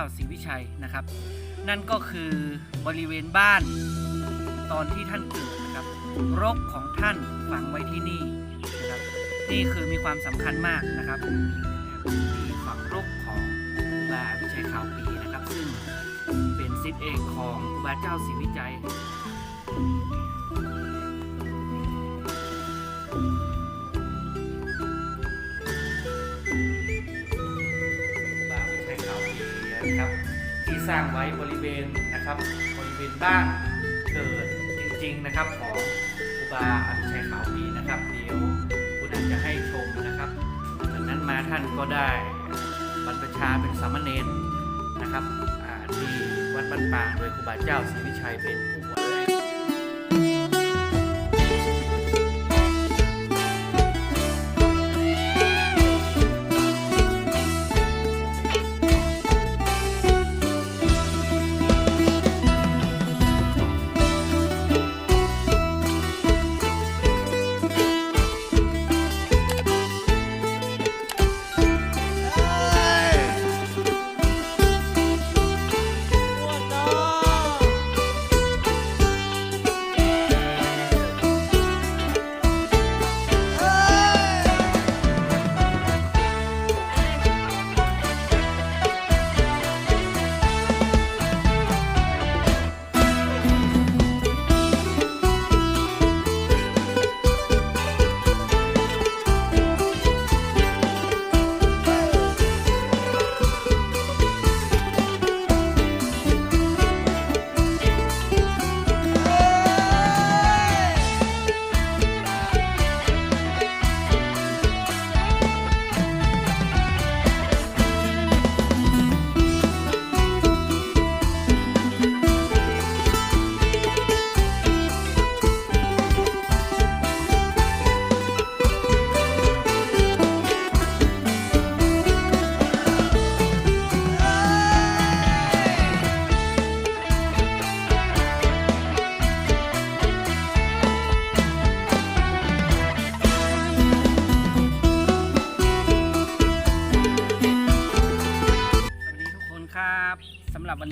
าศรีวิชัยนะครับ นั่นก็คือบริเวณบ้านตอนที่ท่านเกิดนะครับ รกของท่านฝังไว้ที่นี่นะครับนี่คือมีความสำคัญมากนะครับที่ฝังรกของครูบาวิชัยข่าวปีนะครับ ซึ่งเป็นซิทเอกของครูบาเจ้าศรีวิจัย สร้างไว้บริเวณนะครับบริเวณบ้านเกิดจริงๆนะครับของครูบาอภิชัยขาวปีนะครับ เดี๋ยวคุณอาจจะให้ชมนะครับจากนั้นมาท่านก็ได้บรรพชาเป็นสามเณรนะครับที่วัดบ้านปางโดยครูบาเจ้าศรีวิชัยเป็นผู้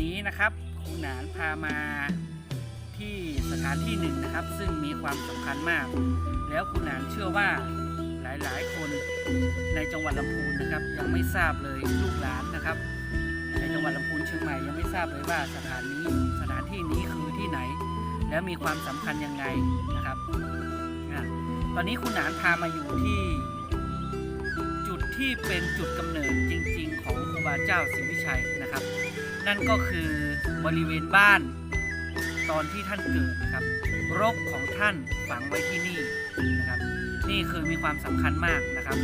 นี้นะครับครูหนานพามาที่สถานที่หนึ่งนะครับ ซึ่งมีความสำคัญมาก แล้วครูหนานเชื่อว่าหลายๆ คนในจังหวัดลำพูนนะครับ ยังไม่ทราบเลยลูกหลานนะครับ ในจังหวัดลำพูนเชียงใหม่ยังไม่ทราบเลยว่าสถานนี้สถานที่นี้คือที่ไหน แล้วมีความสำคัญยังไงนะครับตอนนี้คุณหนานพามาอยู่ที่จุดที่เป็นจุดกำเนิดจริง ๆ ของครูบาเจ้าศรีวิชัยนะครับ นั่นก็คือบริเวณบ้าน ตอนที่ท่านเกิดนะครับ รกของท่านฝังไว้ที่นี่นะครับ นี่คือมีความสำคัญมากนะครับ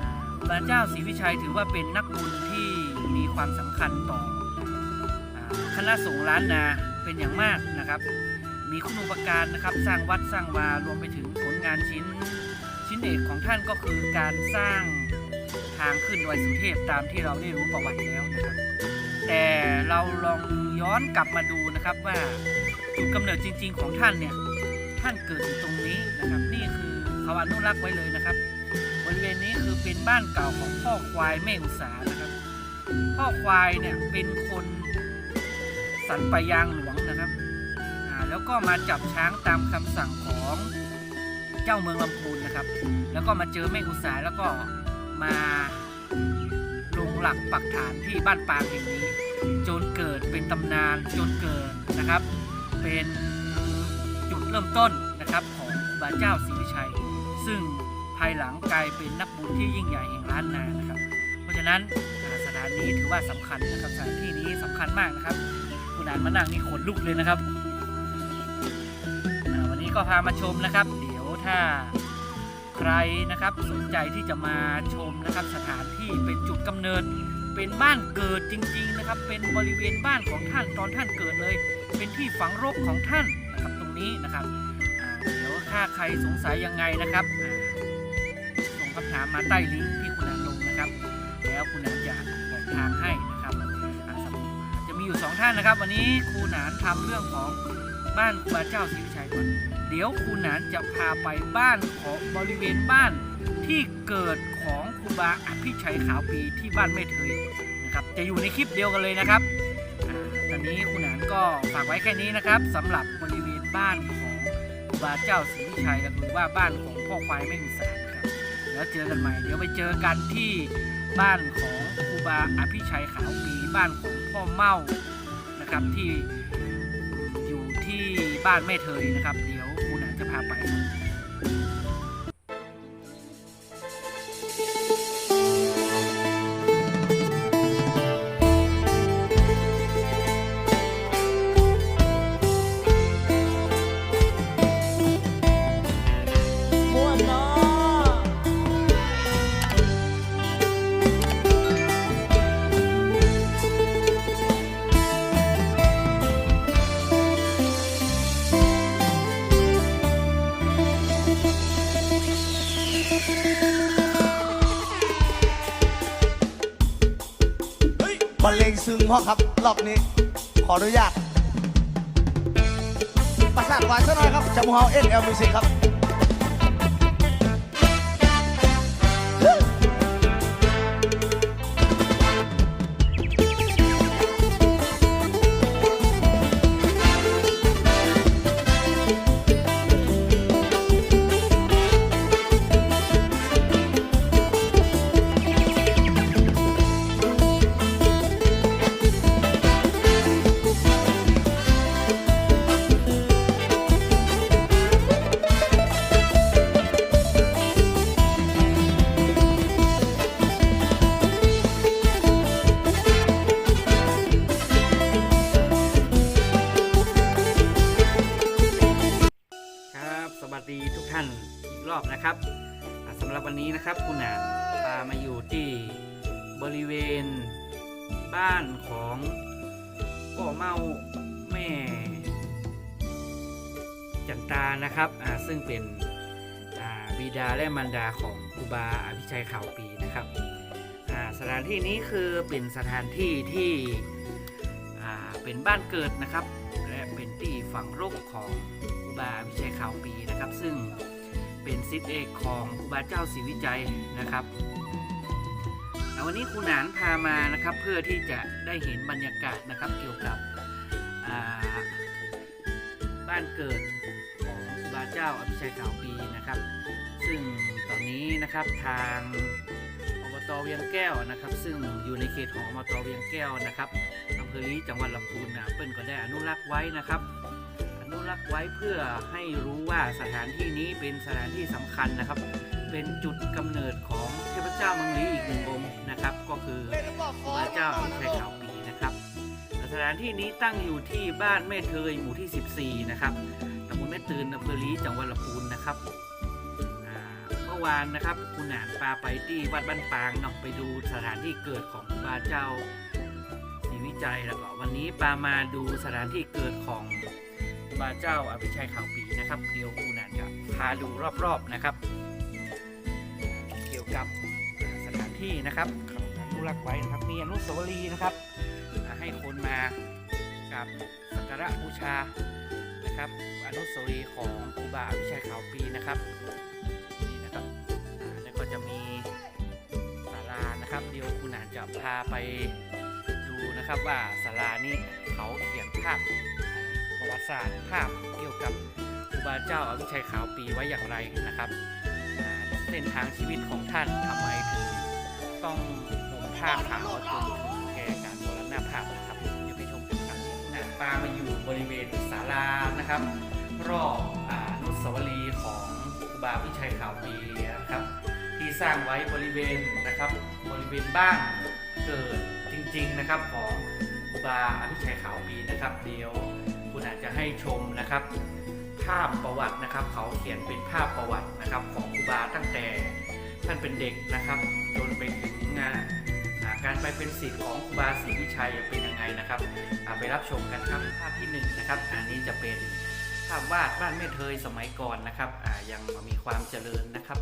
อ่าครูบาเจ้าศรีวิชัยถือว่าเป็นนักบุญที่มีความสำคัญต่อคณะสงฆ์ล้านนาเป็นอย่างมากนะครับ มีคุณูปการนะครับสร้างวัดสร้างวารวมไปถึงผลงานชิ้นชิ้นเอกของท่านก็คือการสร้างทางขึ้นดอยสุเทพตามที่เราได้รู้ประวัติแล้วนะครับ เราลองย้อนกลับมาดูนะครับว่าจุดกำเนิดจริง ๆ ของท่านเนี่ยท่านเกิดอยู่ตรงนี้นะครับ นี่คือเขาอนุรักษ์ไว้เลยนะครับ บริเวณนี้คือเป็นบ้านเก่าของพ่อควายแม่อุตสานะครับ พ่อควายเนี่ยเป็นคนสันปะยางหลวงนะครับอ่าแล้วก็มาจับช้างตามคำสั่งของเจ้าเมืองลำพูนนะครับ แล้วก็มาเจอแม่อุตสาแล้วก็มาลงหลักปักฐานที่บ้านปางแห่งนี้ จนเกิดเป็นตำนานจนเกิดนะครับ เป็นจุดเริ่มต้นนะครับของครูบาเจ้าศรีวิชัย ซึ่งภายหลังกลายเป็นนักบุญที่ยิ่งใหญ่แห่งล้านนานะครับ เพราะฉะนั้นสถานนี้ถือว่าสำคัญนะครับสถานที่นี้สำคัญมากนะครับคุณอ่านมานั่งนี่ขนลุกเลยนะครับวันนี้ก็พามาชมนะครับ เดี๋ยวถ้าใครนะครับสนใจที่จะมาชมนะครับสถานที่เป็นจุดกำเนิด เป็นบ้านเกิดจริงๆนะครับ เป็นบริเวณบ้านของท่านตอนท่านเกิดเลย เป็นที่ฝังรกของท่านนะครับตรงนี้นะครับเดี๋ยวถ้าใครสงสัยยังไงนะครับส่งคำถามมาใต้ลิงก์ที่คุณนันลงนะครับ แล้วคุณนันจะบอกทางให้นะครับจะมีอยู่สองท่านนะครับ วันนี้ครูหนานทำเรื่องของบ้านครูบาเจ้าศรีวิชัยก่อนเดี๋ยวครูหนานจะพาไปบ้านของบริเวณบ้าน ที่เกิดของครูบาอภิชัยขาวปีที่บ้านแม่เทยนะครับจะอยู่ในคลิปเดียวกันเลยนะครับตอนนี้คุณหนานก็ฝากไว้แค่นี้นะครับสำหรับบริเวณบ้านของครูบาเจ้าศรีวิชัยหรือว่าบ้านของพ่อควายไม่มีสารครับแล้วเจอกันใหม่เดี๋ยวไปเจอกันที่บ้านของครูบาอภิชัยขาวปีบ้านของพ่อเม่านะครับที่อยู่ที่บ้านแม่เทยนะครับ เดี๋ยวคุณหนานจะพาไป ซึ้งพ่อครับ รอบนี้ ขออนุญาตประสานไว้ซะหน่อยครับจามูเฮาเอ็นเอลมิวสิกครับ ของพ่อเมาแม่จันตานะครับอ่าซึ่งเป็นอ่าบิดาและมารดาของครูบาอภิชัยข่าวปีนะครับอ่าสถานที่นี้คือเป็นสถานที่ที่อ่าเป็นบ้านเกิดนะครับและเป็นที่ฝังรกของครูบาอภิชัยข่าวปีนะครับ ซึ่งเป็นศิษย์เอกของครูบาเจ้าศรีวิจัยนะครับ วันนี้ครูหนานพามานะครับเพื่อที่จะได้เห็นบรรยากาศนะครับเกี่ยวกับบ้านเกิดของครูบาเจ้าอภิชัยขาวปีนะครับ ซึ่งตอนนี้นะครับทางอบตเวียงแก้วนะครับ ซึ่งอยู่ในเขตของอบตเวียงแก้วนะครับอำเภอลีจังหวัดลำพูนนะเปิ้ลก็ได้อนุรักษ์ไว้นะครับ อนุรักษ์ไว้เพื่อให้รู้ว่าสถานที่นี้เป็นสถานที่สำคัญนะครับ เป็นจุดกำเนิดของ จ้าเมังลีอีกหนึ่งองค์นะครับ ก็คือพระเจ้าอภิชัยขาวปีนะครับสถานที่นี้ตั้งอยู่ที่บ้านแม่เทยหมู่ที่ 14 นะครับตำบลแม่ตื่นอำเภอลีจังหวัดลำพูนนะครับเมื่อวานนะครับคุณหนานปาไปที่วัดบ้านปางเนาะไปดูสถานที่เกิดของพระเจ้าศรีวิจัยแล้วก็วันนี้ปามาดูสถานที่เกิดของครูบาเจ้าอภิชัยขาวปีนะครับเดี๋ยวครูนันจะพาดูรอบๆนะครับ เกี่ยวกับ ที่นะครับอนุรักษ์ไว้นะครับ มีอนุสาวรีย์นะครับ ให้คนมากับสักการะบูชานะครับ อนุสาวรีย์ของครูบาอภิชัยขาวปีนะครับนี่นะครับแล้วก็จะมีศาลานะครับ เดี๋ยวครูนันจะพาไปดูนะครับว่าศาลานี้เขาเขียนภาพประวัติศาสตร์ภาพเกี่ยวกับครูบาเจ้าอภิชัยขาวปีไว้อย่างไรนะครับเส้นทางชีวิตของท่านทำไม ต้องห่มผ้าขาวจนถึงแก่การมรณภาพนะครับเดี๋ยวไปชมกันครับนาปลามาอยู่บริเวณศาลานะครับ รอบอาอนุสาวรีย์ของครูบาอภิชัยขาวปีนะครับ ที่สร้างไว้บริเวณนะครับ บริเวณบ้านเกิดจริง ๆนะครับของครูบาอภิชัยขาวปีนะครับ เดี๋ยวคุณอาจจะให้ชมนะครับ ภาพประวัตินะครับ เขาเขียนเป็นภาพประวัตินะครับของครูบาตั้งแต่ ท่านเป็นเด็กนะครับ จนไปถึงงานการไปเป็นศิษย์ของครูบาศรีวิชัยเป็นยังไงนะครับไปรับชมกันครับภาพที่หนึ่งนะครับอันนี้จะเป็นภาพวาดบ้านแม่เทยสมัยก่อนนะครับยังมีความเจริญนะครับ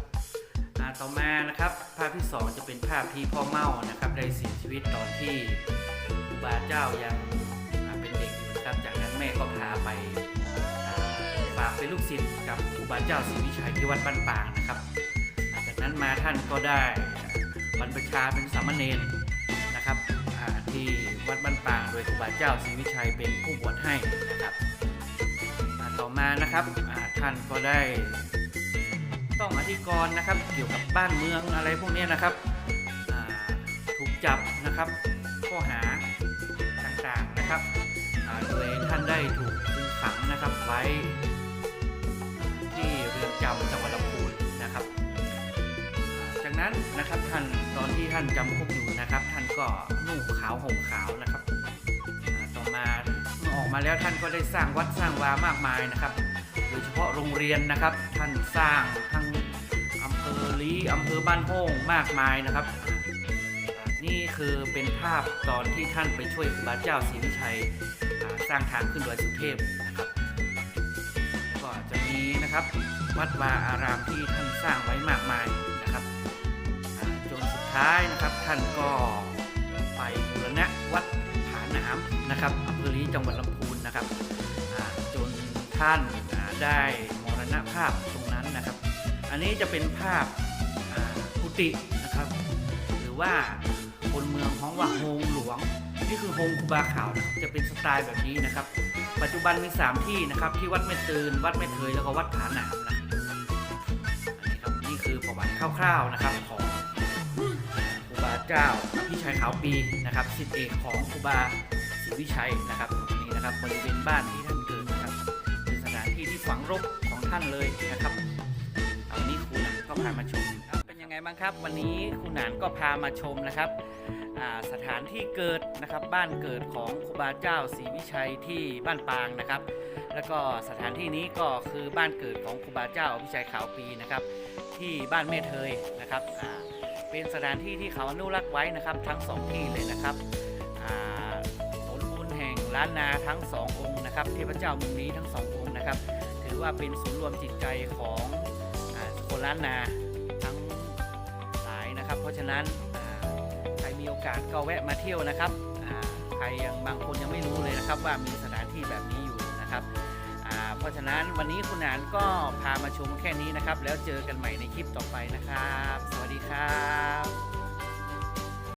ต่อมานะครับภาพที่ 2 จะเป็นภาพที่พ่อเมานะครับได้เสียชีวิตตอนที่ครูบาเจ้ายังเป็นเด็กอยู่นะครับจากนั้นแม่ก็พาไปฝากเป็นลูกศิษย์กับครูบาเจ้าศรีวิชัยที่วัดบ้านปางนะครับ นั้นมาท่านก็ได้บรรพชาเป็นสามเณรนะครับที่วัดบ้านปางโดยครูบาเจ้าศรีวิชัยเป็นผู้บวชให้นะครับต่อมานะครับท่านก็ได้ต้องอธิกรณ์นะครับ เกี่ยวกับบ้านเมืองอะไรพวกนี้นะครับถูกจับนะครับข้อหาต่างๆนะครับโดยท่านได้ถูกคุมขังนะครับไว้ที่เรือนจำจังหวัดลำพูนนะครับ นั้นนะครับท่านตอนที่ท่านจำคุกอยู่นะครับ ท่านก็นุ่งขาวห่มขาวนะครับต่อมาเมื่อออกมาแล้วท่านก็ได้สร้างวัดสร้างวามากมายนะครับ โดยเฉพาะโรงเรียนนะครับ ท่านสร้างทั้งอำเภอลีอำเภอบ้านโป่งมากมายนะครับ นี่คือเป็นภาพตอนที่ท่านไปช่วยครูบาเจ้าศรีวิชัยสร้างทางขึ้นดอยสุเทพนะครับก็จะมีนะครับวัดวาอารามที่ท่านสร้างไว้มากมาย ท้ายนะครับ ท่านก็ไปบูรณะวัดผาหนามนะครับอำเภอลีจังหวัดลำพูนนะครับจนท่านได้มรณภาพตรงนั้นนะครับ อันนี้จะเป็นภาพกุฏินะครับ หรือว่าคนเมืองของว่าโฮงหลวง นี่คือโฮงคูบาขาวนะครับจะเป็นสไตล์แบบนี้นะครับ ปัจจุบันมี 3 ที่นะครับที่วัดแม่ตืนวัดแม่เทยแล้วก็วัดผาหนามนะนนี้ครับนี่คือประวัติคร่าวๆนะครับของ เจ้าอภิชัยขาวปีนะครับสิทธิเอกของครูบาศรีวิชัยนะครับนี่นะครับบริเวณบ้านที่ท่านเกิดนะครับเป็นสถานที่ที่ฝังรบของท่านเลยนะครับเอานี้ครูหนานก็พามาชมครับเป็นยังไงบ้างครับ วันนี้ครูหนานก็พามาชมนะครับสถานที่เกิดนะครับบ้านเกิดของครูบาเจ้าศรีวิชัยที่บ้านปางนะครับ แล้วก็สถานที่นี้ก็คือบ้านเกิดของครูบาเจ้าวิชัยขาวปีนะครับ ที่บ้านแม่เทยนะครับ เป็นสถานที่ที่เขาอนุรักษ์ไว้นะครับ ทั้งสองที่เลยนะครับอ่าสมบูรณ์แห่งล้านนาทั้งสององค์นะครับเทพเจ้ามืองนี้ทั้งสององค์นะครับ ถือว่าเป็นศูนย์รวมจิตใจของอคนล้านนาทั้งหลายนะครับ เพราะฉะนั้นใครมีโอกาสก็แวะมาเที่ยวนะครับใครยังบางคนยังไม่รู้เลยนะครับว่ามีสถานที่แบบนี้ ราะฉะนั้นวันนี้คุณหนานก็พามาชมแค่นี้นะครับ แล้วเจอกันใหม่ในคลิปต่อไปนะครับ สวัสดีครับ